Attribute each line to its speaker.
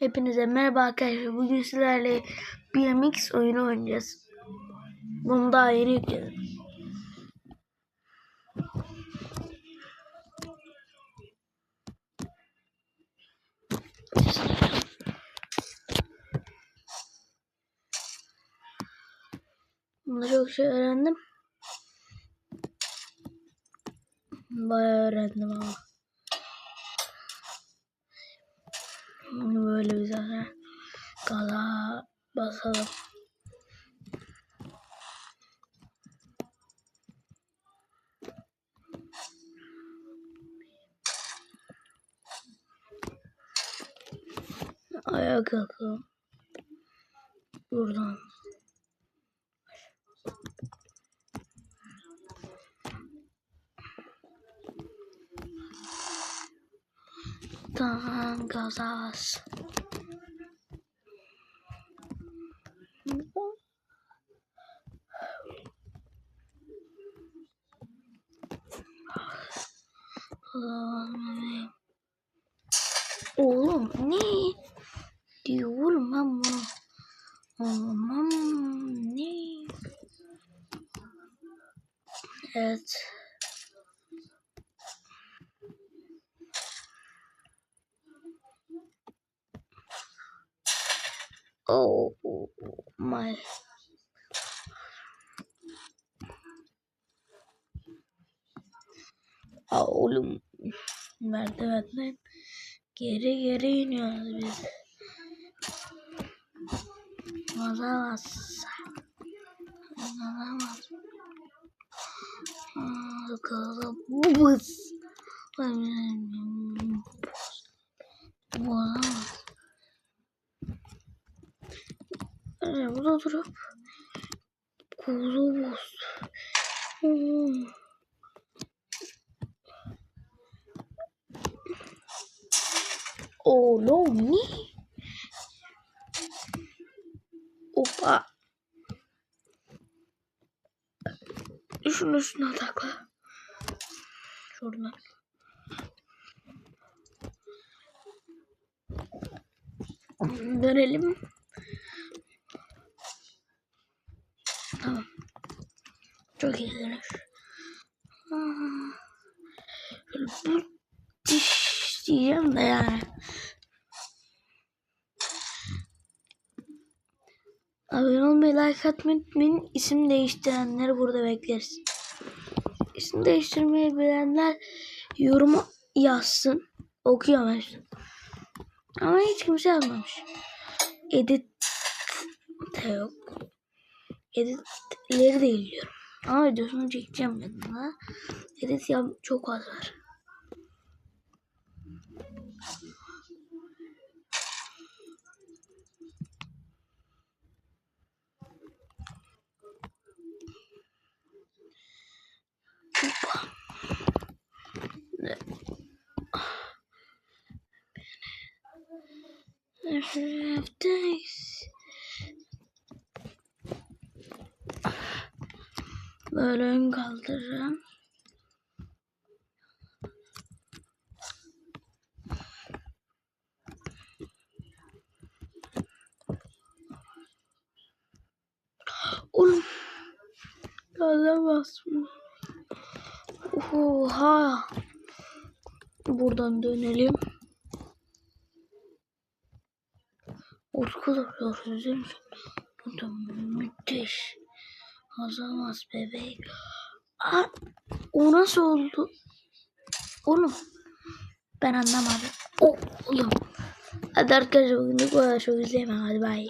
Speaker 1: Hepinize merhaba arkadaşlar. Bugün sizlerle BMX oyunu oynayacağız. Bunu daha yeni yükledim. Bunda çok şey öğrendim. Bayağı öğrendim ama. Böyle güzel gaza basalım. Ayağa kalkalım. Buradan. Tamam gazas. Oğlum ne? Diyorum ben bunu. Ne? Evet. Oh my. Aa, oğlum merdivenden geri geri iniyoruz biz. Aa, Gaza bas. Olamaz. Ee, burada durup kolu boz. Hmm. Oğlum ne? Opa. Şunun üstüne takla. Şuradan. Dönelim. Tamam. Çok iyi dönüş. Aa, Bu diş diyeceğim de yani. Abone olmayı, like atmayı unutmayın. İsim değiştirenleri burada bekleriz. İsim değiştirmeyi bilenler yoruma yazsın. Okuyorum ben. Ama hiç kimse yazmamış. Edit de yok. Editleri de izliyorum. Ama videosunu çekeceğim yanına. Edit ya çok az var. Days. Böyle ön kaldıracağım. Oğlum. Gaza basma. Oha. Buradan dönelim. Arkadaşlar sizin için bu da müthiş. Azamaz bebek. Aa, o nasıl oldu? Oğlum. Ben anlamadım. Oh, oğlum. Hadi arkadaşlar bugün bu kadar çok izleyemem. Hadi bay.